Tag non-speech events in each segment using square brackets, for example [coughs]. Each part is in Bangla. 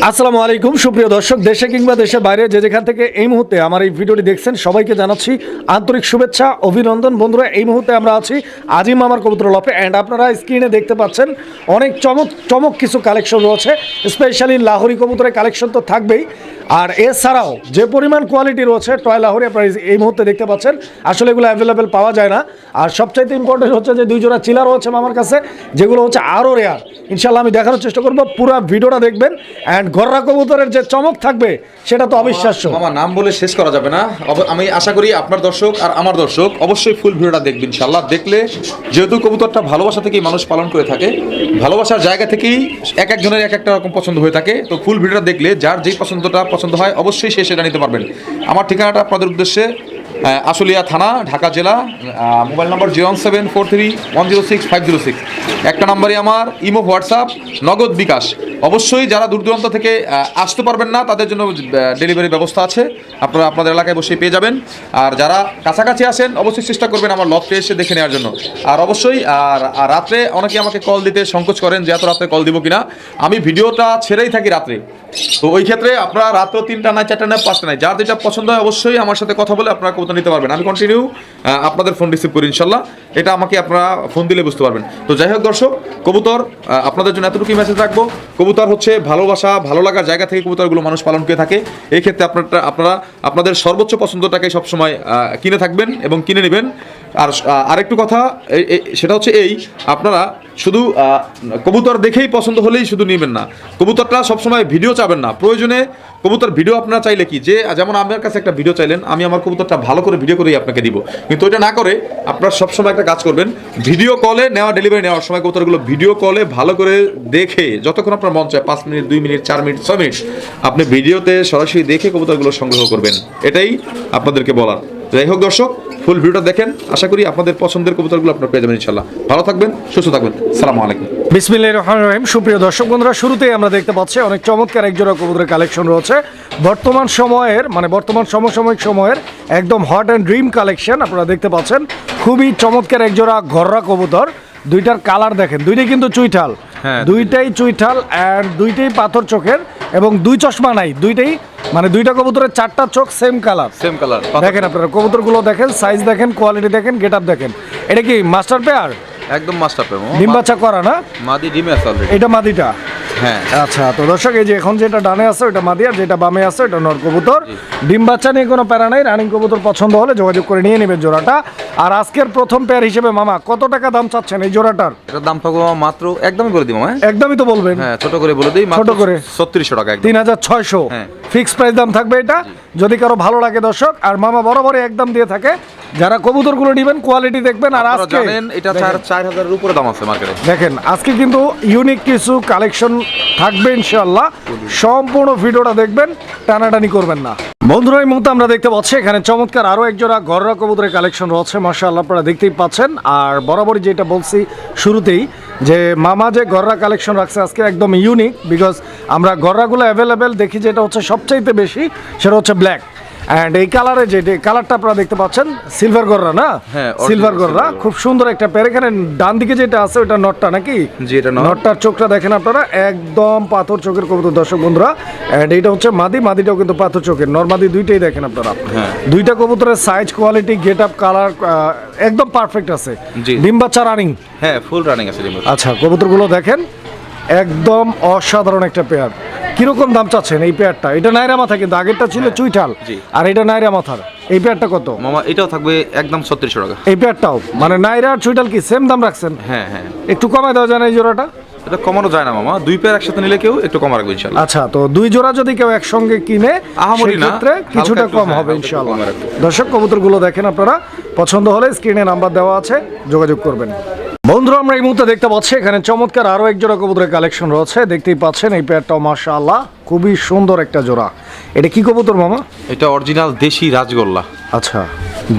আসসালামু আলাইকুম, সুপ্রিয় দর্শক, দেশে কিংবা দেশের বাইরে যে যেখান থেকে এই মুহূর্তে আমার এই ভিডিওটি দেখছেন, সবাইকে জানাচ্ছি আন্তরিক শুভেচ্ছা, অভিনন্দন। বন্ধুরা, এই মুহূর্তে আমরা আছি আজিম আমার কবুতর লপে অ্যান্ড আপনারা স্ক্রিনে দেখতে পাচ্ছেন অনেক চমক চমক কিছু কালেকশন রয়েছে স্পেশালি লাহোরি কবুতরের কালেকশন তো থাকবেই। আর এছাড়াও যে পরিমাণ কোয়ালিটি রয়েছে, টয় লাহোরি, আপনারা এই- এই মুহূর্তে দেখতে পাচ্ছেন, আসলে এগুলো অ্যাভেলেবেল পাওয়া যায় না। আর সবচাইতে ইম্পর্টেন্ট হচ্ছে যে দুই জোড়া চিলা রয়েছে আমার কাছে, যেগুলো হচ্ছে আরও রেয়ার ইনশাল্লাহ আমি দেখানোর চেষ্টা করব, পুরো ভিডিওটা দেখবেন অ্যান্ড গররা কবুতরের যে চমক থাকবে সেটা তো অবিশ্বাস্য। মামা নাম বলে শেষ করা যাবে না। আমি আশা করি আপনার দর্শক আর আমার দর্শক অবশ্যই ফুল ভিডিওটা দেখবেন ইনশাল্লাহ দেখলে যেহেতু কবুতরটা ভালোবাসা থেকেই মানুষ পালন করে থাকে ভালোবাসার জায়গা থেকেই এক একজনের এক একটা রকম পছন্দ হয়ে থাকে। তো ফুল ভিডিওটা দেখলে যার যেই পছন্দটা পছন্দ হয় অবশ্যই সে সেটা নিতে পারবেন। আমার ঠিকানাটা আপনাদের উদ্দেশ্যে আশুলিয়া থানা, ঢাকা জেলা mobile number zero one seven four three one zero six five zero six. একটা নাম্বারই আমার, ইমো, হোয়াটসঅ্যাপ, নগদ বিকাশ। অবশ্যই যারা দূর দূরান্ত থেকে আসতে পারবেন না, তাদের জন্য ডেলিভারি ব্যবস্থা আছে। আপনারা আপনাদের এলাকায় বসে পেয়ে যাবেন। আর যারা কাছাকাছি আসেন, অবশ্যই চেষ্টা করবেন আমার লফটে এসে দেখে নেওয়ার জন্য। আর অবশ্যই, আর রাত্রে অনেকে আমাকে কল দিতে সংকোচ করেন যে এত রাত্রে কল দিব কিনা। আমি ভিডিওটা ছেড়েই থাকি রাত্রে। তো ওই ক্ষেত্রে আপনারা রাত্র তিনটা নয় চারটা নয় পাঁচটা নয় যার যেটা পছন্দ হয় অবশ্যই আমার সাথে কথা বলে আপনারা কবুতর নিতে পারবেন। আমি কন্টিনিউ আপনাদের ফোন রিসিভ করি ইনশাল্লাহ। এটা আমাকে আপনারা ফোন দিলে বুঝতে পারবেন। তো যাই হোক দর্শক, কবুতর আপনাদের জন্য এতটুকুই মেসেজ রাখব। কবুতর হচ্ছে ভালোবাসা, ভালো লাগার জায়গা থেকে কবুতরগুলো মানুষ পালন করে থাকে। এই ক্ষেত্রে আপনারা আপনারা, আপনাদের সর্বোচ্চ পছন্দটাকে সবসময় কিনে থাকবেন এবং কিনে নেবেন। আর আরেকটু কথা সেটা হচ্ছে এই, আপনারা শুধু কবুতর দেখেই পছন্দ হলেই শুধু নেবেন না। কবুতরটা সবসময় ভিডিও চাবেন না। প্রয়োজনে কবুতর ভিডিও আপনারা চাইলে কি? যে, যেমন আমার কাছে একটা ভিডিও চাইলেন, আমি আমার কবুতরটা ভালো করে ভিডিও করেই আপনাকে দিব। কিন্তু ওইটা না করে আপনারা সবসময় একটা কাজ করবেন ভিডিও কলে নেওয়া ডেলিভারি নেওয়ার সময় কবুতরগুলো ভিডিও কলে ভালো করে দেখে, যতক্ষণ আপনার মন চায়, পাঁচ মিনিট, দুই মিনিট, চার মিনিট, ছয় মিনিট, আপনি ভিডিওতে সরাসরি দেখে কবুতরগুলো সংগ্রহ করবেন। এটাই আপনাদেরকে বলার। যাই হোক দর্শক ফুল ভিডিওটা দেখেন। আশা করি আপনাদের পছন্দের কবুতরগুলো আপনারা পেয়ে যাবেন ইনশাল্লাহ ভালো থাকবেন সুস্থ থাকবেন। সালাম আলাইকুম। বিসমিল্লাহ রহমান রহিম। সুপ্রিয় দর্শক বন্ধুরা শুরুতেই আমরা দেখতে পাচ্ছি অনেক চমৎকার একজোড়া কবুতরের কালেকশন রয়েছে। বর্তমান সময়ের মানে বর্তমান সমসাময়িক সময়ের একদম হট অ্যান্ড ড্রিম কালেকশন আপনারা দেখতে পাচ্ছেন। খুবই চমৎকার একজোড়া ঘররা কবুতর। দুইটার কালার দেখেন। দুইটাই কিন্তু চুইঠাল। হ্যাঁ। দুইটাই চুইঠাল অ্যান্ড দুইটাই পাথর চোখের। এবং দুই চশমা নাই দুইটাই মানে দুইটা কবুতরের চারটা চোখ সেম কালার সেম কালার দেখেন আপনারা কবুতরগুলো দেখেন সাইজ দেখেন কোয়ালিটি দেখেন গেট আপ দেখেন। এটা কি মাস্টার পেয়ার একদম মাস্টার প্রেম ডিম বাচ্চা করা না? মাদি ডিমে আছে অলরেডি এটা মাদিটা? হ্যাঁ। আচ্ছা তো দর্শক এই যে এখন যেটা ডানে আছে ওটা মাদি আর যেটা বামে আছে ওটা নর কবুতর। ডিম বাচ্চা নিয়ে কোনো প্যারা নাই রানিং কবুতর পছন্দ হলে যোগাযোগ করে নিয়ে নেবেন জোড়াটা। আর আজকের প্রথম পেয়ার হিসেবে মামা কত টাকা দাম চাচ্ছেন এই জোড়াটার? এটার দাম থাকব মাত্র একদমই বলে দিব হ্যাঁ? একদমই তো বলবেন। হ্যাঁ ছোট করে বলে দিই ছোট করে। ছত্রিশশো টাকা একদম। তিন হাজার ছয়শো। হ্যাঁ। ফিক্স প্রাইস দাম থাকবে এটা। যদি কারও ভালো লাগে দর্শক আর মামা বরাবরই একদম দিয়ে থাকে যারা কবুতরগুলো নেবেন কোয়ালিটি দেখবেন আর আজকে জানেন এটা চার চার হাজারের উপরে দাম আছে মার্কেটে দেখেন আজকে কিন্তু ইউনিক কিছু কালেকশন থাকবে ইনশাআল্লাহ। সম্পূর্ণ ভিডিওটা দেখবেন টানাটানি করবেন না। বন্ধুরা এই মুহূর্তে আমরা দেখতে পাচ্ছি এখানে চমৎকার আরও একজোড়া গররা কবুতরের কালেকশন রয়েছে। মার্শাল্লাহ আপনারা দেখতেই পাচ্ছেন। আর বরাবরই যেটা বলছি শুরুতেই, যে মামা যে গররা কালেকশন রাখছে আজকে একদম ইউনিক বিকজ আমরা গররাগুলো অ্যাভেলেবেল দেখি যেটা হচ্ছে সবচাইতে বেশি, সেটা হচ্ছে ব্ল্যাক অ্যান্ড এই কালারে যে কালারটা আপনারা দেখতে পাচ্ছেন সিলভার গররা না? হ্যাঁ, সিলভার গররা খুব সুন্দর একটা পেয়ার। এখানে ডান দিকে যেটা আছে ওটা নটটা নাকি? জি, এটা নট। নটটার চোখটা দেখেন আপনারা একদম পাথর চোখের কবুতর দর্শক বন্ধুরা। এন্ড এইটা হচ্ছে মাদি মাদিটাও কিন্তু পাথর চোখের। নরমাদি দুইটাই দেখেন আপনারা। হ্যাঁ। দুইটা কবুতরের size quality get up colour একদম পারফেক্ট আছে। জি। ডিম বাচ্চা রানিং হ্যাঁ ফুল রানিং আছে আচ্ছা কবুতরগুলো দেখেন। একদম অসাধারণ একটা পেয়ার কীরকম দাম চাচ্ছেন এই পেয়ারটা এটা নাইরা মাথা কিন্তু আগেরটা ছিল চুইঠাল হ্যাঁ, আর এটা নাইরা মাথার। এই পেয়ারটা কত? মামা এটাও থাকবে একদম ছত্রিশশো টাকা। এই পেয়ারটাও মানে নাইরা আর চুইঠাল কি সেম দাম রাখছেন? হ্যাঁ হ্যাঁ। একটু কমায় দেওয়া যায় না এই জোড়াটা। এটা কমানো যায় না মামা দুই পেয়ার একসাথে নিলে কেউ একটু কমা রাখবে ইনশাল্লাহ আচ্ছা তো দুই জোড়া যদি কেউ একসঙ্গে কিনে আহামরি না, সেক্ষেত্রে কিছুটা কম হ্যাঁ, হবে ইনশাআল্লাহ। দর্শক কবুতরগুলো দেখেন আপনারা পছন্দ হলে স্ক্রিনে নাম্বার দেওয়া আছে যোগাযোগ করবেন। বন্ধুরা আমরা এই মুহূর্তে দেখতে পাচ্ছি এখানে চমৎকার আরও এক জোড়া কবুতরের কালেকশন রয়েছে। দেখতেই পাচ্ছেন এই পেয়ারটাও মাশাআল্লাহ খুবই সুন্দর একটা জোড়া। এটা কি কবুতর মামা? এটা অরিজিনাল দেশি রাজগোল্লা। আচ্ছা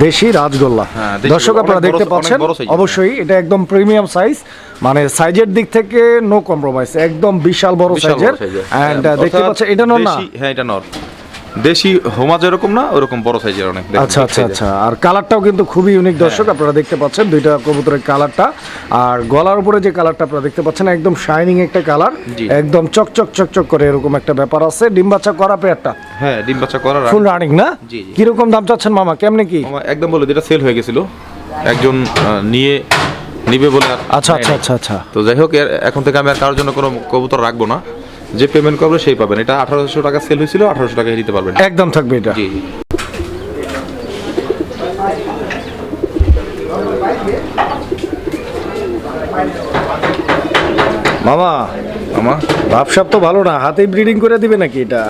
দেশি রাজগোল্লা। হ্যাঁ, দর্শক আপনারা দেখতে পাচ্ছেন অবশ্যই এটা একদম প্রিমিয়াম সাইজ মানে সাইজের দিক থেকে নো কম্প্রোমাইজ একদম বিশাল বড় সাইজের। এন্ড হ্যাঁ, দেখতে পাচ্ছেন এটা নর না? হ্যাঁ এটা নর। দেশি হোমা যেরকম না ওরকম বড় সাইজের অনেক আচ্ছা আচ্ছা আচ্ছা আর কালারটাও কিন্তু খুবই ইউনিক দর্শক আপনারা দেখতে পাচ্ছেন দুইটা কবুতরের কালারটা আর গলার উপরে যে কালারটা আপনারা দেখতে পাচ্ছেন একদম শাইনিং একটা কালার একদম চকচক চকচক করে এরকম একটা ব্যাপার আছে। ডিম বাচ্চা করা পেয়ারটা হ্যাঁ ডিম বাচ্চা আগে- ফুল রানিং না? জি, জি। কীরকম দাম চাচ্ছেন মামা? কেমনে কি? একদম বলে যেটা সেল হয়ে গেছিল একজন নিয়ে নিবে বলে আচ্ছা আচ্ছা আচ্ছা আচ্ছা। তো যাই হোক এখন থেকে আমি আর কারোর জন্য কোনো কবুতর রাখব না। যে পেমেন্ট করবে সেই পাবেন। এটা আঠারোশো টাকা সেল হয়েছিল আঠারোশো টাকা দিতে পারবেন। একদম থাকবে এটা। জি। মামা মামা? ভাবসাব তো ভালো না হাতেই ব্রিডিং করে দিবে নাকি এটা?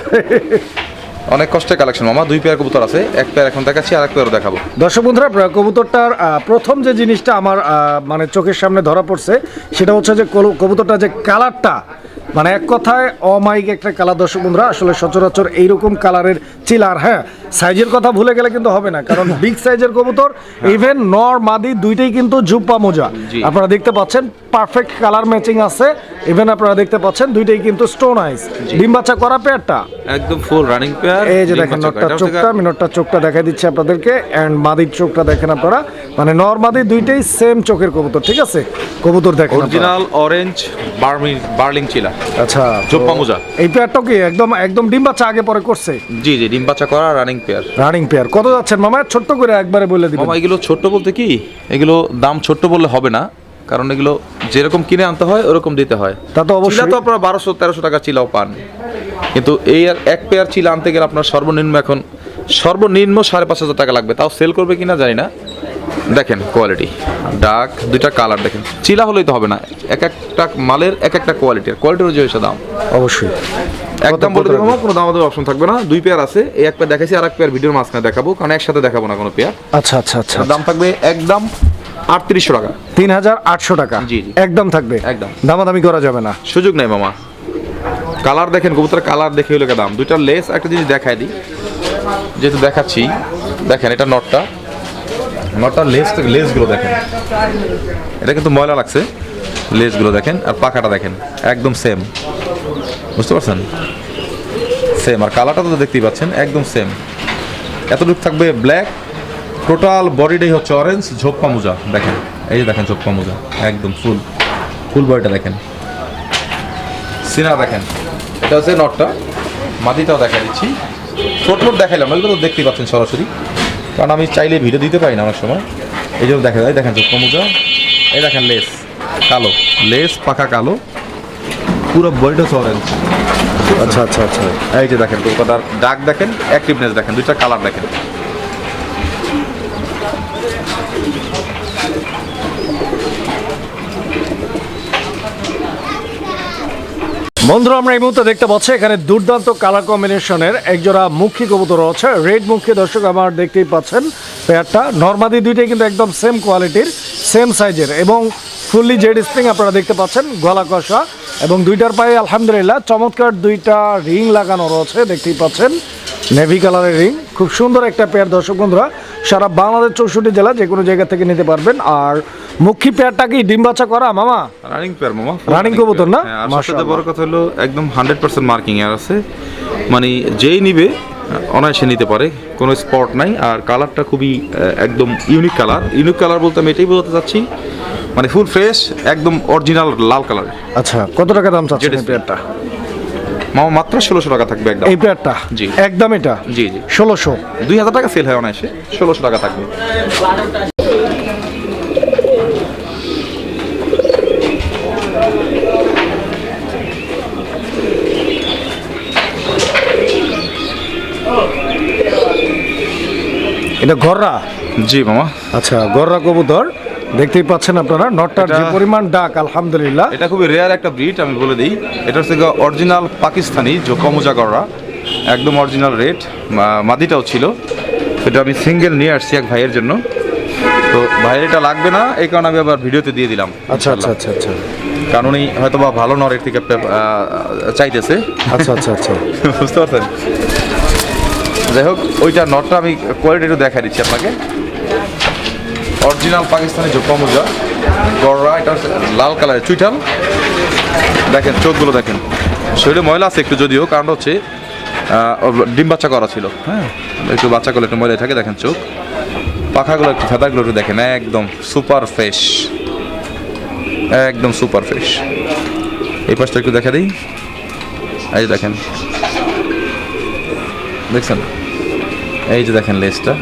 অনেক কষ্টের কালেকশন মামা। দুই পেয়ার কবুতর আছে এক পেয়ার এখন দেখাচ্ছি আর এক পেয়ারও দেখাবো। দর্শক বন্ধুরা কবুতরটার প্রথম যে জিনিসটা আমার আহ, মানে চোখের সামনে ধরা পড়ছে সেটা হচ্ছে যে কল- কবুতরটা যে কালারটা মানে এক কথায় অমাইক একটা কালার দর্শক বন্ধুরা আসলে সচরাচর এইরকম কালারের চিলার হ্যাঁ? সাইজের কথা ভুলে গেলে কিন্তু হবে না কারণ [laughs] বিগ সাইজের কবুতর ইভেন নর মাদি দুইটাই কিন্তু জুপ্পা মোজা। আপনারা দেখতে পাচ্ছেন পারফেক্ট কালার ম্যাচিং আছে। ইভেন আপনারা দেখতে পাচ্ছেন দুইটাই কিন্তু স্টোন আইস ডিম বাচ্চা করা পেয়ারটা একদম ফুল রানিং পেয়ার এই যে দেখেন নটটার চোখটা আমি নটটার চোখটা দেখাই দিচ্ছি আপনাদেরকে এন্ড মাদির চোখটা দেখেন আপনারা। মানে নর মাদি দুইটাই সেম চোখের কবুতর ঠিক আছে? কবুতর দেখেন অরিজিনাল অরেঞ্জ বার্মিং বার্লিং চিলা। আচ্ছা জোপ্পা মোজা। এই পেয়ারটা কি একদম একদম ডিম বাচ্চা আগে পরে করছে? জি জি ডিম বাচ্চা করা রানিং পেয়ার রানিং পেয়ার কত যাচ্ছেন মামা? ছোট্ট করে একবারে বলে দিবেন। মামা এগুলো ছোট্ট বলতে কি? এগুলো দাম ছোট্ট বললে হবে না কারণ এগুলো যেরকম কিনে আনতে হয় ওরকম দিতে হয়। তা তো অবশ্যই। তো আপনার বারোশো তেরোশো টাকা চিলাও পান। কিন্তু এই আর এক পেয়ার চিলা আনতে গেলে আপনার সর্বনিম্ন এখন সর্বনিম্ন সাড়ে পাঁচ হাজার টাকা লাগবে। তাও সেল করবে কিনা জানি না। দেখেন কোয়ালিটি ডাক দুইটা কালার দেখেন। চিলা হলেই তো হবে না। এক একটা মালের এক একটা কোয়ালিটি কোয়ালিটির অনুযায়ী হচ্ছে দাম। অবশ্যই। একদম কত বলে দেবো কোনো দাম আমাদের অপশন থাকবে না। দুই পেয়ার আছে। এই এক পেয়ার দেখাইছি আর এক পেয়ার ভিডিওর মাঝখানে দেখাবো কারণ একসাথে দেখাবো না কোনো পেয়ার আচ্ছা আচ্ছা আচ্ছা দাম থাকবে একদম আটত্রিশশো টাকা। তিন হাজার আটশো টাকা। জি, জি। একদম থাকবে। একদম। দামাদামি করা যাবে না। সুযোগ নেই মামা। কালার দেখেন কবুতরের কালার দেখে হলো দাম। দুইটার লেস একটা জিনিস দেখাই দিই। যেহেতু দেখাচ্ছি দেখেন এটা নটটা নটটার লেস লেসগুলো দেখেন। এটা কিন্তু ময়লা লাগছে। লেসগুলো দেখেন আর পাখাটা দেখেন। একদম সেম বুঝতে পারছেন? সেম আর কালারটা তো দেখতেই পাচ্ছেন, একদম সেম এতটুকু থাকবে ব্ল্যাক টোটাল বডিটাই হচ্ছে অরেঞ্জ ঝোপ্পা মোজা। দেখেন, এই যে দেখেন ঝোপ্পা মোজা। একদম ফুল ফুল বডিটা দেখেন। সিনা দেখেন। এটা হচ্ছে নটটা। মাটিটাও দেখা দিচ্ছি। মোট দেখাইলাম এগুলো তো দেখতেই পাচ্ছেন সরাসরি। কারণ আমি চাইলে ভিডিও দিতে পারি না অনেক সময়। এই জন্য দেখা যায় দেখেন চোখ এই দেখেন লেস কালো লেস পাকা কালো পুরো বডিটা সরেন অরেঞ্জ আচ্ছা আচ্ছা আচ্ছা। এই যে দেখেন কলকাতার ডাক দেখেন অ্যাক্টিভনেস দেখেন দুইটা কালার দেখেন। বন্ধুরা আমরা এই মুহূর্তে দেখতে পাচ্ছি এখানে দুর্দান্ত কালার কম্বিনেশনের একজোড়া মুখী কবুতর আছে রেড মুখী, দর্শক, আমার দেখতেই পাচ্ছেন পেয়ারটা নর্মাদি দুইটাই কিন্তু একদম সেম কোয়ালিটির সেম সাইজের এবং ফুললি জেড স্প্রিং আপনারা দেখতে পাচ্ছেন, গলা কষা। এবং দুইটার পায়ে আলহামদুলিল্লাহ চমৎকার দুইটা রিং লাগানো রয়েছে, দেখতেই পাচ্ছেন। নেভি কালারের রিং খুব সুন্দর একটা পেয়ার দর্শক বন্ধুরা। সারা বাংলাদেশ চৌষট্টি জেলা যে কোনো জায়গা থেকে নিতে পারবেন। আর মুখী পেয়ারটা কি ডিম বাচ্চা করা মামা? রানিং পেয়ার মামা Running কবুতর না? মাশাআল্লাহ। বড় কথা হলো একদম হান্ড্রেড পার্সেন্ট মার্কিং এর আছে। মানে যেই নিবে অনায়াসে নিতে পারে কোনো স্পট নাই। আর কালারটা খুবই একদম ইউনিক কালার ইউনিক কালার বলতে আমি এটাই বলতে চাচ্ছি মানে ফুল ফ্রেশ একদম অরিজিনাল লাল কালার আচ্ছা কত টাকা দাম চাচ্ছেন এই পেয়ারটা? মামা মাত্র ষোলোশো টাকা থাকবে একদম। এই পেয়ারটা? জি। একদম এটা? জি জি। ষোলোশো? দুই হাজার টাকা সেল হয় অনায়াসে ষোলোশো টাকা থাকবে। এটা গররা? জি মামা। আচ্ছা গররা কবুতর। দেখতেই পাচ্ছেন আপনারা নটটার যে পরিমাণ ডাক আলহামদুলিল্লাহ। এটা খুবই রেয়ার একটা ব্রিড আমি বলে দিই। এটা হচ্ছে অরিজিনাল পাকিস্তানি যে কমুজা গড়রা একদম অরিজিনাল রেট মাদিটাও ছিল। এটা আমি সিঙ্গেল নিয়ে আসছি এক ভাইয়ের জন্য। তো ভাইয়ের এটা লাগবে না এই কারণে আমি আবার ভিডিওতে দিয়ে দিলাম। আচ্ছা আচ্ছা আচ্ছা আচ্ছা। কারণ উনি হয়তো বা ভালো নরের থেকে চাইতেছে। আচ্ছা আচ্ছা আচ্ছা। [laughs] বুঝতে পারছেন? যাই হোক ওইটা নটটা আমি কোয়ালিটি একটু দেখা দিচ্ছি আপনাকে। অরিজিনাল পাকিস্তানি যে কমুজা গড়রা এটা লাল কালারের চুইটাল দেখেন চোখগুলো দেখেন। শরীরে ময়লা আছে একটু যদিও কারণ হচ্ছে ডিম বাচ্চা করা ছিল। হ্যাঁ। একটু বাচ্চা করলে একটু ময়দায় থাকে দেখেন চোখ। পাখাগুলো একটু ফেদারগুলো একটু দেখেন একদম সুপার ফ্রেশ একদম সুপার ফ্রেশ এই পাশটা একটু দেখা দিই। এই দেখেন। দেখছেন? এই যে দেখেন লেজটা।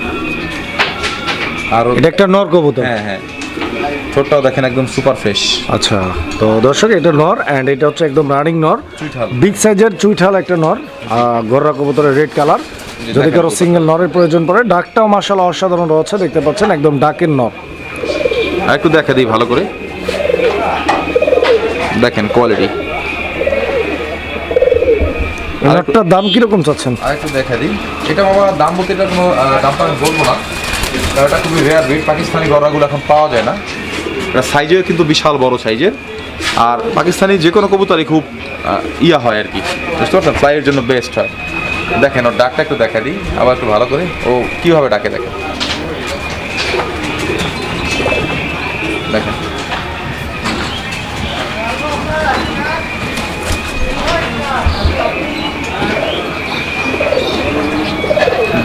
আর এটা একটা নর কবুতর? হ্যাঁ হ্যাঁ। ঠোঁটটাও দেখেন একদম সুপার ফ্রেশ আচ্ছা তো দর্শক এটা নর অ্যান্ড এটা হচ্ছে একদম রানিং নর। চুইঠাল। বিগ সাইজের চুইঠাল একটা নর গররা কবুতরের রেড কালার যদি কারও সিঙ্গেল নরের প্রয়োজন পড়ে ডাকটাও মার্শাল অসাধারণ রয়েছে দেখতে পাচ্ছেন একদম ডাকের নর। আর একটু দেখা দিই ভালো করে। দেখেন কোয়ালিটি এই নরটার দাম কীরকম চাচ্ছেন? আর একটু দেখা দিই। এটা বাবা দাম বলতে এটা কোনো দামটা আমি বলব না। কারণ এটা খুবই রেয়ার ব্রিড পাকিস্তানি গড়াগুলো এখন পাওয়া যায় না। এটা সাইজেও কিন্তু বিশাল বড় সাইজের আর পাকিস্তানি যে কোনো কবুতরই খুব ইয়া হয় আর কি। বুঝতে পারছেন? ফ্লাইয়ের জন্য বেস্ট হয়। দেখেন, ওর ডাকটা একটু দেখা দিই। আবার একটু ভালো করে। ও কীভাবে ডাকে দেখেন। দেখেন।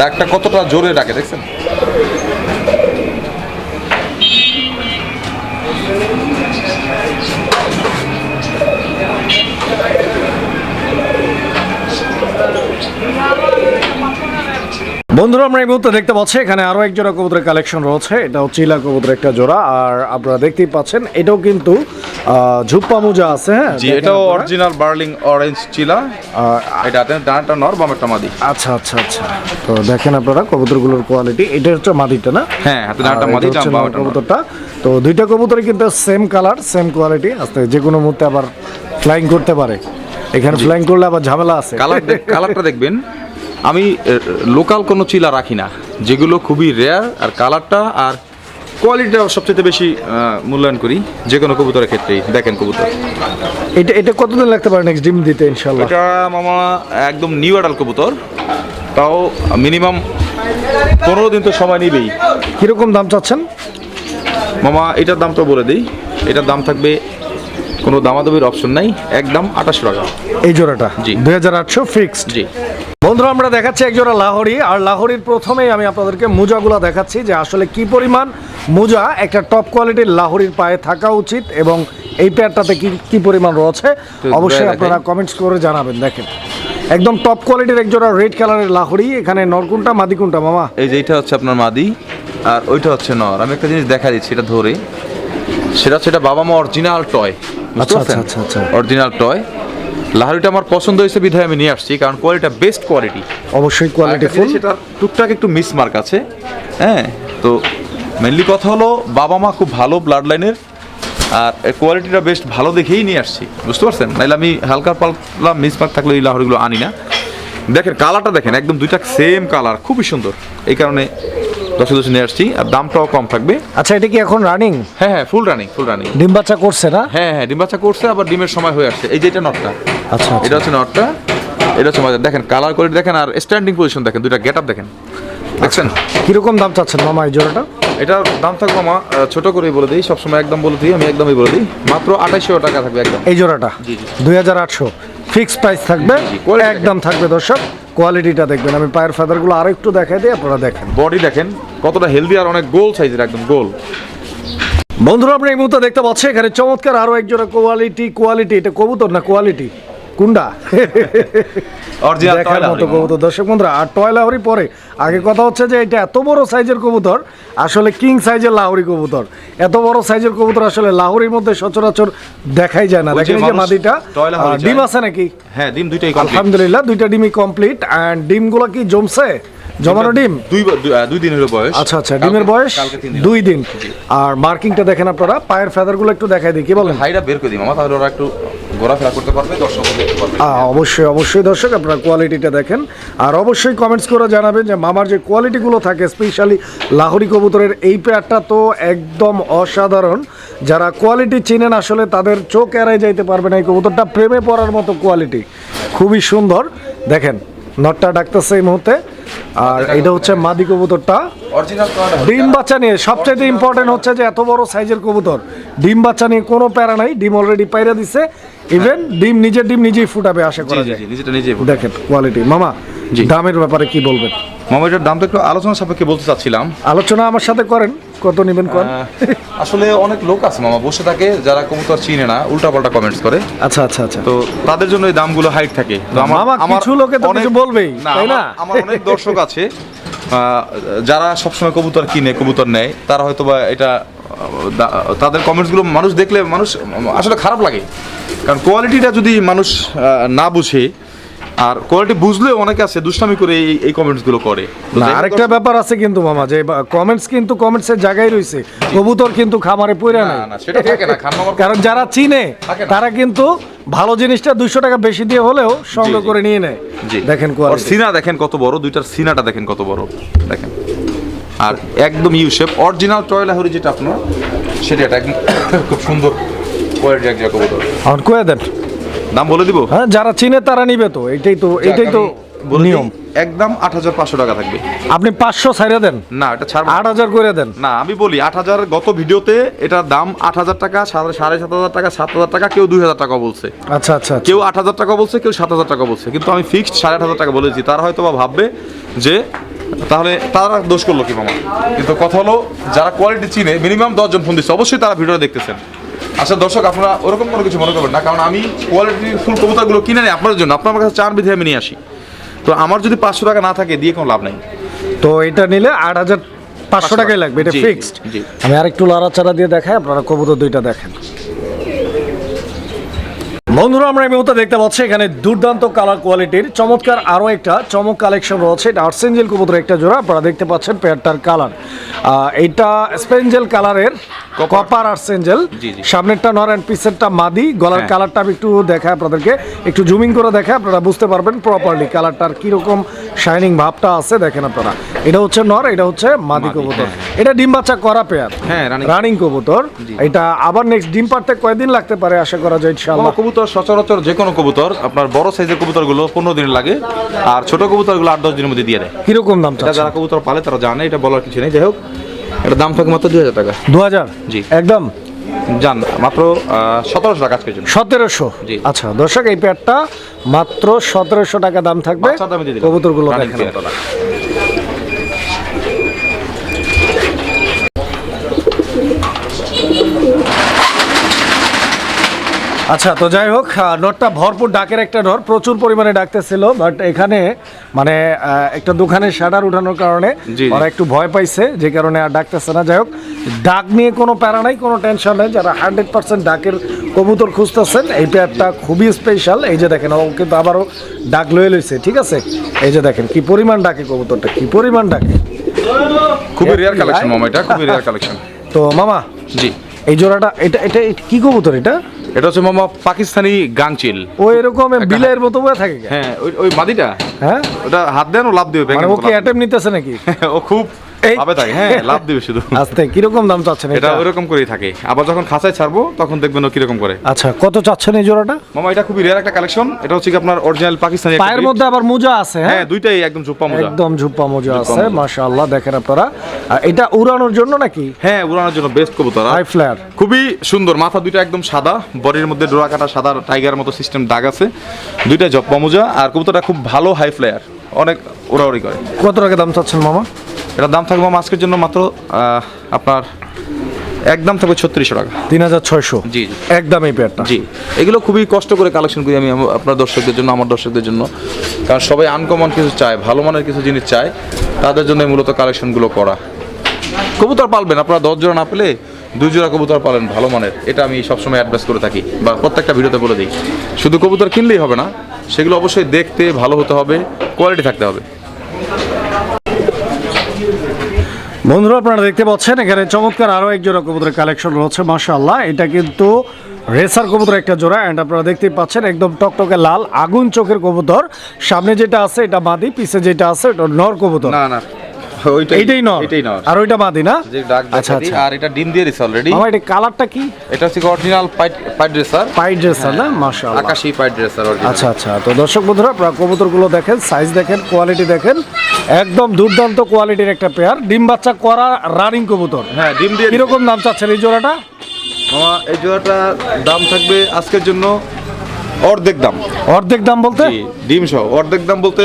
ডাকটা কতটা জোরে ডাকে দেখছেন? বন্ধুরা আমরা এই মুহূর্তে দেখতে পাচ্ছি এখানে আরও এক জোড়া কবুতরের কালেকশন রয়েছে। এটা হচ্ছে চিলা কবুতরের একটা জোড়া আর আপনারা দেখতেই পাচ্ছেন এটাও কিন্তু আহ, ঝুপ্পা মোজা আছে হ্যাঁ? জি এটাও। অরিজিনাল বার্লিং অরেঞ্জ চিলা এটা ডানটা নর বামেরটা মাদি। আচ্ছা আচ্ছা আচ্ছা। তো দেখেন আপনারা কবুতরগুলোর কোয়ালিটি এটা হচ্ছে মাদিটা না? হ্যাঁ হাতে ডানটা মাদি। কবুতরটা। তো দুইটা কবুতরই কিন্তু সেম কালার সেম কোয়ালিটি আস্তে যে কোনো মুহূর্তে আবার ফ্লাইং করতে পারে। এখানে ফ্লাইং করলে আবার ঝামেলা আছে। কালার কালারটা দেখবেন। আমি লোকাল কোনো চিলা রাখি না। যেগুলো খুবই রেয়ার আর কালারটা আর কোয়ালিটিটা সবচেয়ে বেশি মূল্যায়ন করি যে কোনো কবুতরের ক্ষেত্রেই। দেখেন কবুতর। এটা এটা কতদিন লাগতে পারে নেক্সট ডিম দিতে ইনশাল্লাহ এটা মামা একদম নিউ অ্যাডাল কবুতর। তাও মিনিমাম পনেরো দিন তো সময় নিবেই। কীরকম দাম চাচ্ছেন? মামা এটার দামটা বলে দিই। এটার দাম থাকবে কোনো দামাদামির অপশন নাই একদম আঠাশশো টাকা। এই জোড়াটা? জি। দুই হাজার আটশো ফিক্সড জি। বন্ধুরা আমরা দেখাচ্ছি এক জোড়া লাহোরি আর লাহোরির প্রথমেই আমি আপনাদেরকে মোজাগুলো দেখাচ্ছি যে আসলে কি পরিমাণ মোজা একটা টপ কোয়ালিটির লাহোরির পায়ে থাকা উচিত এবং এই পেয়ারটাতে কি কি পরিমাণ রয়েছে অবশ্যই আপনারা কমেন্টস করে জানাবেন দেখেন। একদম টপ কোয়ালিটির এক জোড়া রেড কালারের লাহোরি এখানে নরকুনটা মাদিকুনটা মামা? এই যে এইটা হচ্ছে আপনার মাদি আর ওইটা হচ্ছে নর। আমি একটা জিনিস দেখা দিচ্ছি এটা ধরে। সেটা হচ্ছে এটা বাবা মা অরিজিনাল টয় আচ্ছা, আচ্ছা, আচ্ছা। অরিজিনাল টয় লাহারিটা আমার পছন্দ হয়েছে বিধায় আমি নিয়ে আসছি কারণ কোয়ালিটিটা বেস্ট কোয়ালিটি অবশ্যই কোয়ালিটি ফুল সেটা টুকটাক একটু মিস মার্ক আছে হ্যাঁ? তো মেনলি কথা হলো বাবা মা খুব ভালো ব্লাড লাইনের আর কোয়ালিটিটা বেস্ট ভালো দেখেই নিয়ে আসছি বুঝতে পারছেন? নাহলে আমি হালকা পাতলা মিস মার্ক থাকলে এই লাহরিগুলো আনি না। দেখেন কালারটা দেখেন একদম দুইটা সেম কালার খুবই সুন্দর। এই কারণে দশে দশে নিয়ে আসছি আর দামটাও কম থাকবে। আচ্ছা এটা কি এখন রানিং হ্যাঁ হ্যাঁ ফুল রানিং ফুল রানিং ডিম বাচ্চা করছে না? হ্যাঁ হ্যাঁ ডিম বাচ্চা করছে আবার ডিমের সময় হয়ে আসছে। এই যে এটা নটটা আচ্ছা এটা হচ্ছে নটটা এটা হচ্ছে মাঝে দেখেন কালার কোয়ালিটি দেখেন আর স্ট্যান্ডিং পজিশন দেখেন দুইটা গেট আপ দেখেন। দেখছেন? কীরকম দাম চাচ্ছেন মামা এই জোড়াটা? এটার দাম থাকবে মা ছোট করেই বলে দিই সবসময় একদম বলে দিই আমি একদমই বলে দিই। মাত্র আঠাইশশো টাকা থাকবে একদম। এই জোড়াটা। দুই হাজার আটশো। ফিক্স প্রাইস থাকবে একদম থাকবে দর্শক। কোয়ালিটিটা দেখবেন। আমি পায়ের ফেদারগুলো আরও একটু দেখাই দিই আপনারা দেখেন। বডি দেখেন কতটা হেলদি আর অনেক গোল সাইজের একদম গোল বন্ধুরা আপনি এই মুহূর্তে দেখতে পাচ্ছেন এখানে চমৎকার আরও একজোড়া কোয়ালিটি কোয়ালিটি এটা কবুতর না কোয়ালিটি কুন্ডা। অরিজিনাল দেখার মতো কবুতর। দর্শক বন্ধুরা আর টয় লাহরি পরে। আগে কথা হচ্ছে যে এটা এত বড় সাইজের কবুতর আসলে কিং সাইজের লাহরি কবুতর। এত বড় সাইজের কবুতর আসলে লাহরির মধ্যে সচরাচর দেখাই যায় না। দেখেন যে মাদিটা ডিম আছে নাকি? হ্যাঁ ডিম দুইটাই আলহামদুলিল্লাহ দুইটা ডিমই কমপ্লিট অ্যান্ড ডিমগুলো কি জমছে? জমানো ডিম? দুই দুই- আহ, দিন হলো বয়স। আচ্ছা আচ্ছা ডিমের বয়স দুই দিন। আর মার্কিংটা দেখেন আপনারা পায়ের ফেদারগুলো একটু দেখাই দিই কি বলেন? হাইটা বের করে দিই মামা তাহলে ওরা একটু ঘোরাফেরা করতে পারবে দর্শক অবশ্যই অবশ্যই। দর্শক, আপনারা কোয়ালিটিটা দেখেন। আর অবশ্যই কমেন্টস করে জানাবেন যে মামার যে কোয়ালিটিগুলো থাকে স্পেশালি লাহোরি কবুতরের এই পেয়ারটা তো একদম অসাধারণ। যারা কোয়ালিটি চিনেন আসলে তাদের চোখ এড়াই যাইতে পারবে না এই কবুতরটা। প্রেমে পড়ার মতো কোয়ালিটি খুবই সুন্দর। দেখেন নটটা ডাকতেছে এই মুহূর্তে। আর এটা হচ্ছে মাদি কবুতরটা। অরিজিনাল ডিম বাচ্চা নিয়ে সবচেয়ে ইম্পর্টেন্ট হচ্ছে যে এত বড় সাইজের কবুতর। ডিম বাচ্চা নিয়ে কোনো প্যারা নাই ডিম অলরেডি পাইরা দিছে। ইভেন ডিম নিজের ডিম নিজেই ফুটাবে আশা করা যায়। দেখেন কোয়ালিটি মামা। দামের ব্যাপারে কি বলবেন? মামা এটার দাম তো একটু আলোচনা সাপেক্ষে বলতে চাচ্ছিলাম। আলোচনা আমার সাথে করেন। কত নেবেন কোন? আসলে অনেক লোক আছে মামা বসে থাকে যারা কবুতর চিনে না উল্টাপাল্টা কমেন্টস করে। আচ্ছা আচ্ছা আচ্ছা। তো তাদের জন্য এই দামগুলো হাইট থাকে। তো মামা, কিছু লোকে তো কিছু বলবেই, তাই না? আমার- আমার অনেক দর্শক আছে যারা সবসময় কবুতর কিনে কবুতর নেয় তারা হয়তো বা এটা তাদের কমেন্টসগুলো মানুষ দেখলে মানুষ আসলে খারাপ লাগে। কারণ কোয়ালিটিটা যদি মানুষ না বুঝে আর কোয়ালিটি বুঝলেও অনেকে আছে দুষ্টামি করে এই এই কমেন্টসগুলো করে। না আরেকটা ব্যাপার আছে কিন্তু মামা যে কমেন্টস কিন্তু কমেন্টসের জায়গায় রয়েছে। কবুতর কিন্তু খামারে পড়ে না, সেটা থাকে না, [laughs] কারণ যারা চিনে তারা কিন্তু ভালো জিনিসটা দুইশো টাকা বেশি দিয়ে হলেও জি। করে নিয়ে নেয়। জি। দেখেন সিনা দেখেন কত বড় দুইটার সিনাটা দেখেন কত বড়। দেখেন। আর একদম ইউ শেপ অরিজিনাল টয়লা লাহোরি যেটা আপনার সেটা একদম [coughs] খুব সুন্দর কোয়ালিটি এক জায়গা কবুতর। এখন কয়ে দেন। দাম বলে দিব? হ্যাঁ যারা চিনে তারা নিবে তো। এটাই তো এটাই তো নিয়ম। একদম আট হাজার পাঁচশো টাকা থাকবে। আপনি পাঁচশো ছাইড়ে দেন। না এটা ছাড় আট হাজার করে দেন। না আমি বলি আট হাজার গত ভিডিওতে এটার দাম আট হাজার টাকা সাড়ে সাড়ে সাত হাজার টাকা সাত হাজার টাকা কেউ দুই হাজার টাকা বলছে। আচ্ছা আচ্ছা আচ্ছা। কেউ আট হাজার টাকা বলছে কেউ সাত হাজার টাকা বলছে। কিন্তু আমি ফিক্সড সাড়ে আট হাজার টাকা বলেছি। তারা হয়তো বা ভাববে যে তাহলে তারা দোষ করল কি মামা কিন্তু কথা হলো যারা কোয়ালিটি চিনে মিনিমাম দশজন ফোন দিচ্ছে অবশ্যই তারা ভিডিও দেখতেছেন। আচ্ছা দর্শক আপনারা ওরকম কোনো কিছু মনে করবেন না কারণ আমি কোয়ালিটি ফুল কবুতরগুলো কিনে নিই। আপনার জন্য আপনার কাছে চার বিধে আমি নিয়ে আসি। তো আমার যদি পাঁচশো টাকা না থাকে দিয়ে কোনো লাভ নেই। তো এটা নিলে আট হাজার পাঁচশো টাকাই লাগবে এটা ফিক্সড আমি আরেকটু লড়াচাড়া দিয়ে দেখাই আপনারা কবুতর দুইটা দেখেন। বন্ধুরা আমরা এই মুহূর্তে দেখতে পাচ্ছি এখানে দুর্দান্ত কালার কোয়ালিটির চমৎকার আরও একটা চমক কালেকশন রয়েছে। এটা আর্সেঞ্জেল কবুতর একটা জোড়া আপনারা দেখতে পাচ্ছেন পেয়ারটার কালার এইটা স্পেঞ্জেল কালারের কপার আর্সেঞ্জেল। সামনেরটা নর অ্যান্ড পিসেরটা মাদি। গলার হ্যাঁ। কালারটা আমি একটু দেখায় আপনাদেরকে। একটু জুমিং করে দেখে আপনারা বুঝতে পারবেন প্রপারলি কালারটার কীরকম শাইনিং ভাবটা আছে দেখেন আপনারা। এটা হচ্ছে নর এটা হচ্ছে মাদি কবুতর। হ্যাঁ। এটা ডিম বাচ্চা করা পেয়ার হ্যাঁ, রানিং কবুতর। এটা আবার নেক্সট ডিম পারতে কয়দিন লাগতে পারে আশা করা যায় ইনশাআল্লাহ। কবুতর সচরাচর যে কোনো কবুতর আপনার বড় সাইজের কবুতরগুলো পনেরো দিন লাগে আর ছোট কবুতরগুলো আট দশ দিনের মধ্যে দিয়ে দেয়। কীরকম দাম যারা কবুতর পালে তারা জানে এটা বলার কিছু নেই। যাই হোক এটা দাম থাকে মাত্র দুই হাজার টাকা। দু হাজার? জি। একদম? জান মাত্র সতেরোশো টাকা আজকের জন্য। সতেরোশো? জি। আচ্ছা দর্শক এই পেয়ারটা মাত্র সতেরোশো টাকা দাম থাকবে দিলাম। কবুতরগুলো Running দেখেন pair। আপনারা আচ্ছা তো যাই হোক নটটা ভরপুর ডাকের একটা নর প্রচুর পরিমাণে ডাকতেছিল বাট এখানে মানে একটা দোকানের শাটার উঠানোর কারণে। ওরা একটু ভয় পাইছে যে কারণে আর ডাকতেছে না। যাই হোক ডাক নিয়ে কোনো প্যারা নাই কোনো টেনশন নেই। যারা হান্ড্রেড পার্সেন্ট ডাকের কবুতর খুঁজতেছেন এই পেয়ারটা খুবই স্পেশাল এই যে দেখেন ও কিন্তু আবারও ডাক লয়ে লইছে ঠিক আছে? এই যে দেখেন কি পরিমাণ ডাকে কবুতরটা কি পরিমাণ ডাকে। খুবই রেয়ার কালেকশন মামা এটা খুবই রেয়ার কালেকশন তো মামা জি। এই জোড়াটা এটা এটা কি কবুতর এটা? এটা হচ্ছে মামা পাকিস্তানি গাংচিল ও এরকম বিলের মতো বয়ে থাকে হ্যাঁ ওই ওই মাদিটা হ্যাঁ? ওটা হাত দেন ও লাভ দিবে মানে ও কি অ্যাটেম্প নিতেছে নাকি? [laughs] ও খুব থাকে হ্যাঁ লাভ দিবে শুধু। আস্তে কীরকম দাম চাচ্ছেন এটা এটা? ওইরকম করেই থাকে। আবার যখন খাঁচায় ছাড়বো তখন দেখবেন ও কীরকম করে। আচ্ছা কত চাচ্ছেন এই জোড়াটা? মামা এটা খুবই রেয়ার একটা কালেকশন এটা হচ্ছে কি আপনার অরিজিনাল পাকিস্তানি পায়ের মধ্যে আবার মোজা আছে হ্যাঁ? হ্যাঁ দুইটাই একদম চুপ্পা মোজা। একদম ঝুপ্পা মোজা আছে মাশাআল্লাহ দেখেন আপনারা। এটা উড়ানোর জন্য নাকি? হ্যাঁ উড়ানোর জন্য বেস্ট কবুতর হাই ফ্লায়ার খুবই সুন্দর। মাথা দুইটা একদম সাদা বডির মধ্যে ডোরা কাটা সাদা টাইগার মতো সিস্টেম দাগ আছে। দুইটা জপ্পা মোজা আর কবুতরটা খুব ভালো হাই ফ্লায়ার অনেক উড়াউড়ি করে। কত টাকা দাম চাচ্ছেন মামা? এটার দাম থাকবে মামা আজকের জন্য মাত্র আপনার একদম থাকবে ছত্রিশশো টাকা। তিন হাজার ছয়শো। জি একদম এই পেয়ারটা জি। এগুলো খুবই কষ্ট করে কালেকশন করি আমি আপনার দর্শকদের জন্য আমার দর্শকদের জন্য। কারণ সবাই আনকমন কিছু চায় ভালো মানের কিছু জিনিস চায় তাদের জন্য মূলত কালেকশনগুলো করা। কবুতর পালবেন আপনারা দশ জোড়া না পেলে দুই জোড়া কবুতর পালেন ভালো মানের। এটা আমি সবসময় অ্যাডভাইস করে থাকি বা প্রত্যেকটা ভিডিওতে বলে দিই। শুধু কবুতর কিনলেই হবে না সেগুলো অবশ্যই দেখতে ভালো হতে হবে কোয়ালিটি থাকতে হবে। বন্ধুরা, আপনারা দেখতে পাচ্ছেন, এখানে চমৎকার আরও এক জোড়া কবুতরের কালেকশন রয়েছে, মাশাআল্লাহ। এটা কিন্তু রেসার কবুতর একটা জোড়া অ্যান্ড আপনারা দেখতেই পাচ্ছেন, একদম টকটকে লাল, আগুন চোখের কবুতর। সামনে যেটা আছে, এটা মাদি পিছে যেটা আছে এটা নর কবুতর। এইটাই নর। এটাই নর। আর ওইটা মাদি না? যে ডাক আচ্ছা আচ্ছা। আর এটা ডিম দিয়ে দিছে অলরেডি মামা এটা কালারটা কি? এটা হচ্ছে অরিজিনাল পাইট পাইট ড্রেসার পাইট ড্রেসার না? মাশাআল্লাহ। আকাশি পাইট ড্রেসার অরিজিনাল আচ্ছা আচ্ছা। তো দর্শক বন্ধুরা আপনারা কবুতরগুলো দেখেন সাইজ দেখেন কোয়ালিটি দেখেন। একদম দুর্দান্ত কোয়ালিটির একটা পেয়ার ডিম বাচ্চা করা রানিং কবুতর। হ্যাঁ ডিম দিয়ে। কীরকম দাম চাচ্ছেন এই জোড়াটা? মামা এই জোড়াটা দাম থাকবে আজকের জন্য অর্ধেক দাম। অর্ধেক দাম বলতে? ডিম সহ। অর্ধেক দাম বলতে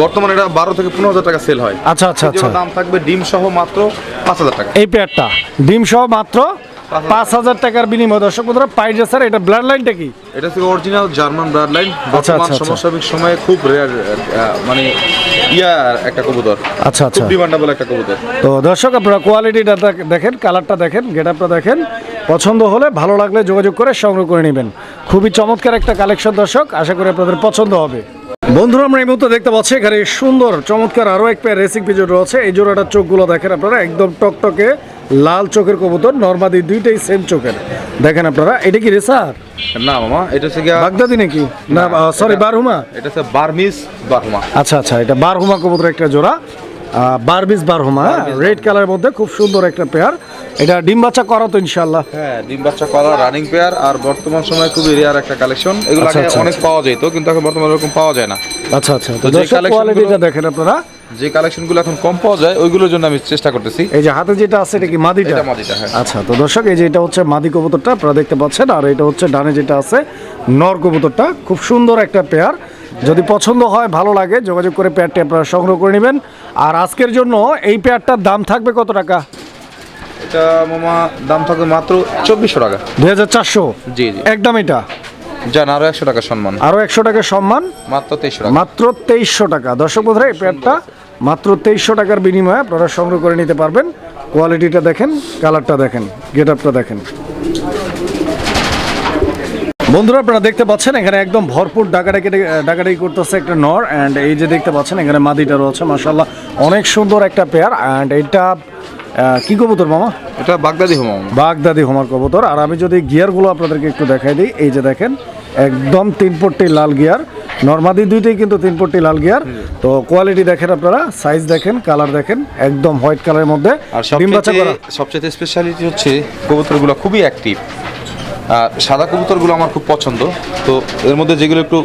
বর্তমানে এটা বারো থেকে পনেরো হাজার টাকা সেল হয়। আচ্ছা আচ্ছা আচ্ছা। দাম থাকবে ডিম সহ মাত্র পাঁচ হাজার টাকা। এই পেয়ারটা ডিম সহ মাত্র পাঁচ হাজার টাকার বিনিময়। দর্শক বন্ধুরা পাইট স্যার এটা ব্লাড লাইনটা কি? এটা থেকে অরিজিনাল জার্মান ব্রাড লাইন আচ্ছা, বর্তমান আচ্ছা। সমসাময়িক সময়ে খুব রেয়ার মানে ইয়া একটা কবুতর। আচ্ছা আচ্ছা। ডিমান্ডেবল একটা কবুতর। তো দর্শক আপনারা কোয়ালিটিটা দেখেন কালারটা দেখেন গেট আপটা দেখেন। পছন্দ হলে ভালো লাগলে যোগাযোগ করে সংগ্রহ করে নেবেন। খুবই চমৎকার একটা কালেকশন দর্শক আশা করি আপনাদের পছন্দ হবে। বন্ধুরা আমরা এই মুহূর্তে দেখতে পাচ্ছি এখানে সুন্দর চমৎকার আরও এক পেয়ার রেসিং পিজোর রয়েছে। এই জোড়াটার চোখগুলো দেখেন আপনারা একদম টকটকে লাল চোখের কবুতর নর্মাদি দুইটাই সেম চোখের। দেখেন আপনারা এটা কি রেসার না মামা এটা হচ্ছে বাগদাদি নাকি? না সরি বারহুমা? এটা হচ্ছে বার্মিস বারহুমা। আচ্ছা আচ্ছা এটা বারহুমা কবুতর একটা জোড়া। বারবিস বারহুমা রেড কালারের মধ্যে খুব সুন্দর একটা পেয়ার। এটা ডিম বাচ্চা করা তো ইনশাল্লাহ হ্যাঁ ডিম বাচ্চা করা রানিং পেয়ার আর বর্তমান সময় খুবই রেয়ার একটা কালেকশন এগুলো আচ্ছা, আগে আচ্ছা, অনেক পাওয়া যেত কিন্তু এখন বর্তমানে এরকম পাওয়া যায় না। আচ্ছা আচ্ছা তো যে কোয়ালিটিটা দেখেন আপনারা। যে কালেকশনগুলো এখন কম পাওয়া যায় ওইগুলোর জন্য আমি চেষ্টা করতেছি। এই যে হাতে যেটা আছে এটা কি মাদিটা? এটা মাদিটা, হ্যাঁ। আচ্ছা তো দর্শক এই যে এটা হচ্ছে মাদি কবুতরটা আপনারা দেখতে পাচ্ছেন। আর এটা হচ্ছে ডানে যেটা আছে নর কবুতরটা। খুব সুন্দর একটা পেয়ার। যদি পছন্দ হয় ভালো লাগে যোগাযোগ করে পেয়ারটি আপনারা সংগ্রহ করে নেবেন। আর আজকের জন্য এই পেয়ারটার দাম থাকবে কত টাকা? এটা মামা দাম থাকবে মাত্র চব্বিশশো টাকা। দুই হাজার চারশো? জি জি। একদম এটা? যান আরও একশো টাকা সম্মান। আরও একশো টাকা সম্মান? মাত্র তেইশশো টাকা। মাত্র তেইশশো টাকা। দর্শক বোধহয় এই পেয়ারটা মাত্র তেইশশো টাকার বিনিময়ে আপনারা সংগ্রহ করে নিতে পারবেন। কোয়ালিটিটা দেখেন কালারটা দেখেন গেট আপটা দেখেন। বন্ধুরা আপনারা দেখতে পাচ্ছেন এখানে একদম ভরপুর ডাকাডাকি ডাকাডাকি করতেছে একটা নর অ্যান্ড এই যে দেখতে পাচ্ছেন এখানে মাদিটা রয়েছে মাসাল্লাহ অনেক সুন্দর একটা পেয়ার অ্যান্ড আহ, কি কবুতর মামা? এটা বাগদাদি হোমা বাগদাদি হোমার কবুতর আর আমি যদি গিয়ারগুলো আপনাদেরকে একটু দেখাই দিই এই যে দেখেন একদম তিন পট্টি লাল গিয়ার নর্মাদি দুইটাই কিন্তু তিন পট্টি লাল গিয়ার তো কোয়ালিটি দেখেন আপনারা সাইজ দেখেন কালার দেখেন একদম হোয়াইট কালারের মধ্যে আর সবচেয়ে স্পেশালিটি হচ্ছে কবুতরগুলো খুবই অ্যাক্টিভ আর সাদা কবুতরগুলো আমার খুব পছন্দ। তো এর মধ্যে যেগুলো একটু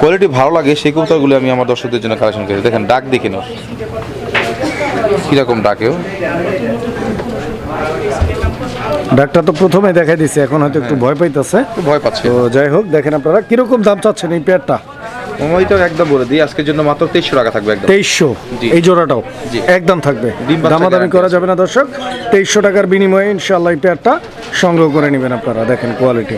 কোয়ালিটি ভালো লাগে সেই কবুতরগুলো আমি আমার দর্শকদের জন্য কালেকশন করি দেখেন ডাক দেখি না কীরকম ডাকেও। ডাকটা তো প্রথমে দেখাই দিছে এখন হয়তো একটু ভয় পাইতেছে। ভয় পাচ্ছে। তো যাই হোক দেখেন আপনারা কীরকম দাম চাচ্ছেন এই পেয়ারটা একদম বলে দিই আজকের জন্য মাত্র তেইশশো টাকা থাকবে একদম। তেইশশো? এই জোড়াটাও? একদম থাকবে। দামাদামি করা যাবে না দর্শক। তেইশশো টাকার বিনিময়ে ইনশাল্লাহ এই পেয়ারটা সংগ্রহ করে নেবেন আপনারা দেখেন কোয়ালিটি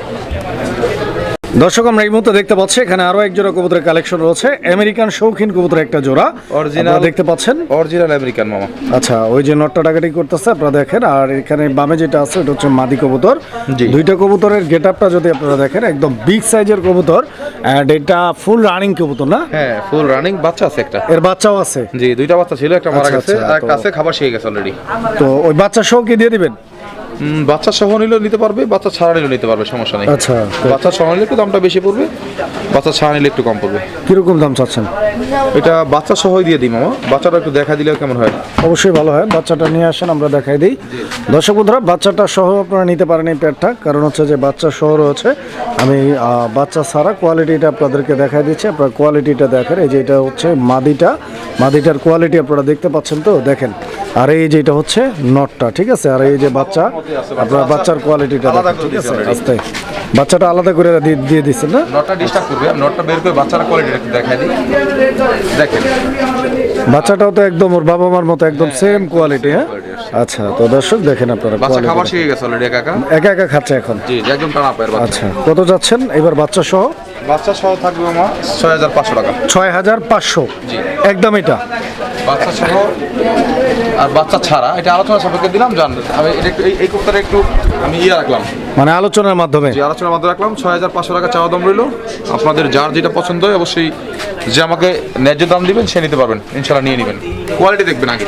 দর্শক আমরা এই মুহূর্তে দেখতে পাচ্ছি এখানে আরও এক জোড়া কবুতরের কালেকশন রয়েছে। আমেরিকান শৌখিন কবুতরের একটা জোড়া। আপনারা দেখতে পাচ্ছেন? অরিজিনাল আমেরিকান মামা। আচ্ছা ওই যে নটটা টাকাটি করতেছে আপনারা দেখেন। আর এখানে বামে যেটা আছে ওটা হচ্ছে মাদি কবুতর। জি। দুইটা কবুতরের গেট আপটা যদি আপনারা দেখেন একদম বিগ সাইজের কবুতর অ্যান্ড এটা ফুল রানিং কবুতর না? হ্যাঁ ফুল রানিং বাচ্চা আছে একটা। এর বাচ্চাও আছে। জি দুইটা বাচ্চা ছিল একটা মারা আচ্ছা, গেছে আচ্ছা, আর একটা আছে খাবার শিখে গেছে অলরেডি তো ওই বাচ্চা সহ কি দিয়ে দিবেন? বাচ্চা সহ নিলেও নিতে পারবে বাচ্চা ছাড়া নিলেও নিতে পারবে সমস্যা নেই। আচ্ছা বাচ্চা সহ নিলে একটু দামটা বেশি পড়বে বাচ্চা ছাড়া নিলে একটু কম পড়বে। কীরকম দাম চাচ্ছেন? এটা বাচ্চা সহই দিয়ে দিই মামা। বাচ্চাটা একটু দেখা দিলেও কেমন হয়? অবশ্যই ভালো হয়। বাচ্চাটা নিয়ে আসেন আমরা দেখাই দিই। দর্শক বন্ধুরা বাচ্চাটা সহ আপনারা নিতে পারেন এই পেটটা কারণ হচ্ছে যে বাচ্চা সহ রয়েছে। আমি বাচ্চা ছাড়া কোয়ালিটিটা আপনাদেরকে দেখাই দিচ্ছি। আপনারা কোয়ালিটিটা দেখেন। এই যে এটা হচ্ছে মাদিটা। মাদিটার কোয়ালিটি আপনারা দেখতে পাচ্ছেন তো? দেখেন। আর এই যে এটা হচ্ছে নটটা ঠিক আছে? আর এই যে বাচ্চা আপনারা বাচ্চার কোয়ালিটিটা আলাদা করে ঠিক আছে? আস্তে। বাচ্চাটা আলাদা করে দিয়ে- দিচ্ছেন না? নটটা ডিস্টার্ব করবে আমি নটটা বের করে বাচ্চার কোয়ালিটি একটু দেখা দিই। দেখেন। বাচ্চাটাও তো একদম ওর বাবা মার মতো একদম সেম কোয়ালিটি হ্যাঁ? আচ্ছা তো দর্শক দেখেন আপনারা বাচ্চা খাবার শিখে গেছে অলরেডি একা একা একা একা খাচ্ছে এখন? জি একদম টানা পায়ের বাচ্চা। আচ্ছা কত যাচ্ছেন? এবার বাচ্চা সহ? বাচ্চা সহ থাকবে মামা ছয় হাজার পাঁচশো টাকা। ছয় হাজার পাঁচশো। জি। একদম এটা? বাচ্চা সহ আর বাচ্চা ছাড়া এটা আলোচনা সাপেক্ষে দিলাম জান আমি এটা একটু এই- এই কুত্তাটা একটু আমি ইয়ে রাখলাম। মানে আলোচনার মাধ্যমে? যে আলোচনার মাধ্যমে রাখলাম। ছয় হাজার পাঁচশো টাকা চাওয়া দাম রইল। আপনাদের যার যেটা পছন্দ হয় অবশ্যই যে আমাকে ন্যায্য দাম দিবেন সে নিতে পারবেন। ইনশাল্লাহ নিয়ে নেবেন। কোয়ালিটি দেখবেন আগে।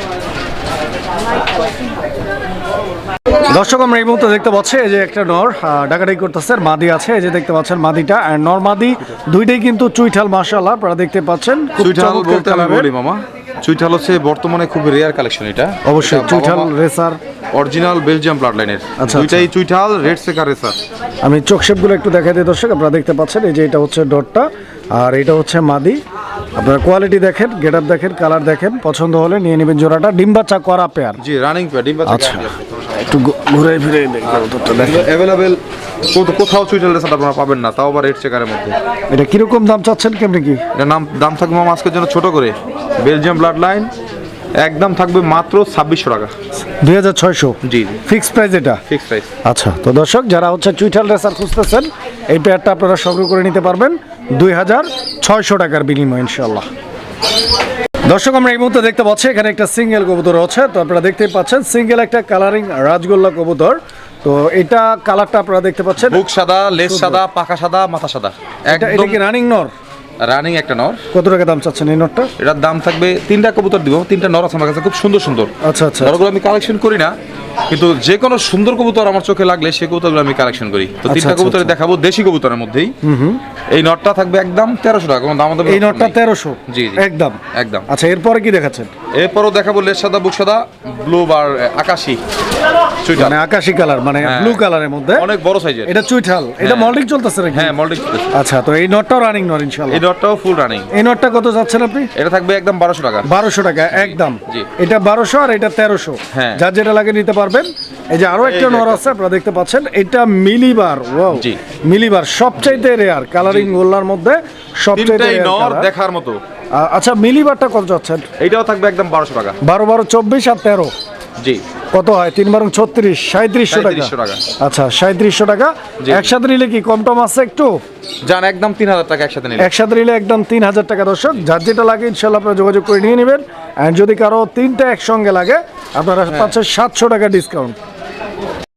দর্শক আমরা এই মুহূর্তে দেখতে পাচ্ছি এই যে একটা নর ডাকাডাকি করতেছে আর মাদি আছে। এই যে দেখতে পাচ্ছেন মাদিটা। আর নর মাদি দুইটাই কিন্তু চুইঠাল মাশাআল্লাহ আপনারা দেখতে পাচ্ছেন। চমৎকার বলতে আমি বলি মামা। চুইঠাল হচ্ছে বর্তমানে খুব রেয়ার কালেকশন এটা। অবশ্যই চুইঠাল রেসার অরিজিনাল বেলজিয়াম ব্লাড লাইনের দুইটাই চুইঠাল রেড সেকার রেসার আমি চোখ শেপগুলো একটু দেখাই দিই দর্শক আপনারা দেখতে পাচ্ছেন এই যে এটা হচ্ছে ডটটা আর এটা হচ্ছে মাদি। আপনারা কোয়ালিটি দেখেন গেট আপ দেখেন কালার দেখেন পছন্দ হলে নিয়ে নেবেন জোড়াটা। ডিম্বা চা করা পেয়ার জি রানিং পেয়ার ডিম্বা আচ্ছা একটু ঘুরে ফিরে দেখেন অ্যাভেলেবেল কোথাও চুইঠাল রেসার আপনারা পাবেন না তাও আবার রেড সেকারের মধ্যে। এটা কীরকম দাম চাচ্ছেন কেমনি কি? এটার নাম দাম থাকবে মামা আজকের জন্য ছোট করে। বেলজিয়াম ব্লাড লাইন একদম থাকবে মাত্র ছাব্বিশশো টাকা। দুই হাজার ছয়শো? জি ফিক্স প্রাইস এটা? ফিক্স প্রাইস আচ্ছা তো দর্শক যারা হচ্ছে চুইঠাল রেসার খুঁজতেছেন এই পেয়ারটা আপনারা সংগ্রহ করে নিতে পারবেন দুই হাজার ছয়শো টাকার বিনিময় ইনশাল্লাহ দর্শক আমরা এই মুহূর্তে দেখতে পাচ্ছি এখানে একটা সিঙ্গেল কবুতর আছে। তো আপনারা দেখতেই পাচ্ছেন সিঙ্গেল একটা কালারিং রাজগোল্লা কবুতর। তো এটা কালারটা আপনারা দেখতে পাচ্ছেন। বুক সাদা লেজ সাদা পাকা সাদা মাথা সাদা। এটা কি রানিং নর? রানিং একটা নর। কত টাকা দাম চাচ্ছেন এই নরটা? এটার দাম থাকবে তিনটা কবুতর দিব তিনটা নর আছে আমার কাছে খুব সুন্দর সুন্দর। আচ্ছা আচ্ছা। নরগুলো আমি কালেকশন করি না কিন্তু যে কোনো সুন্দর কবুতর আমার চোখে লাগলে সেই কবুতরগুলো আমি কালেকশন করি। তো তিনটা আচ্ছা, কবুতরে দেখাবো দেশি কবুতরের মধ্যেই। এই নটটা থাকবে একদম তেরোশো টাকা কোনো দাম এই নটটা তেরোশো? জি। একদম? একদম। আচ্ছা এরপরে কি দেখাচ্ছেন? এরপরও দেখাবো লেজ সাদা বুক সাদা ব্লু বার আকাশি। মানে আকাশি কালার মানে হ্যাঁ। ব্লু কালারের মধ্যে। অনেক বড় সাইজের। এটা চুইঠাল। এটা হ্যাঁ। মল্টিং চলতেছে নাকি? হ্যাঁ মল্টিং আচ্ছা তো এই নটটাও রানিং নর ইনশাল্লাহ এই নটটাও ফুল রানিং এই নটটা কত যাচ্ছেন আপনি? এটা থাকবে একদম বারোশো টাকা। বারোশো টাকা একদম। এটা বারোশো আর এটা তেরোশো। হ্যাঁ। যার যেটা লাগে নিতে পারবেন। এই যে আরও একটা নর আছে আপনারা দেখতে পাচ্ছেন এটা মিলিবার ওয়াও। জি। মিলিবার সবচাইতে রেয়ার কালারিং গোল্লার মধ্যে সবচাইতে তিনটাই নর দেখার মতো। আচ্ছা মিলিবারটা কত যাচ্ছেন? এইটাও থাকবে একদম বারোশো টাকা। বারো বারো চব্বিশ আর তেরো। জি। কত হয়? তিন বারং ছত্রিশ সাঁত্রিশশো টাকা। আচ্ছা সাঁত্রিশশো টাকা। একসাথে নিলে কি কম টম আছে একটু? যান একদম তিন হাজার টাকা একসাথে নিলে। একসাথে নিলে একদম তিন হাজার টাকা। দর্শক যার যেটা লাগে ইনশাল্লাহ আপনারা যোগাযোগ করে নিয়ে নেবেন। আর যদি কারও তিনটা একসঙ্গে লাগে আপনারা পাচ্ছেন সাতশো টাকা ডিসকাউন্ট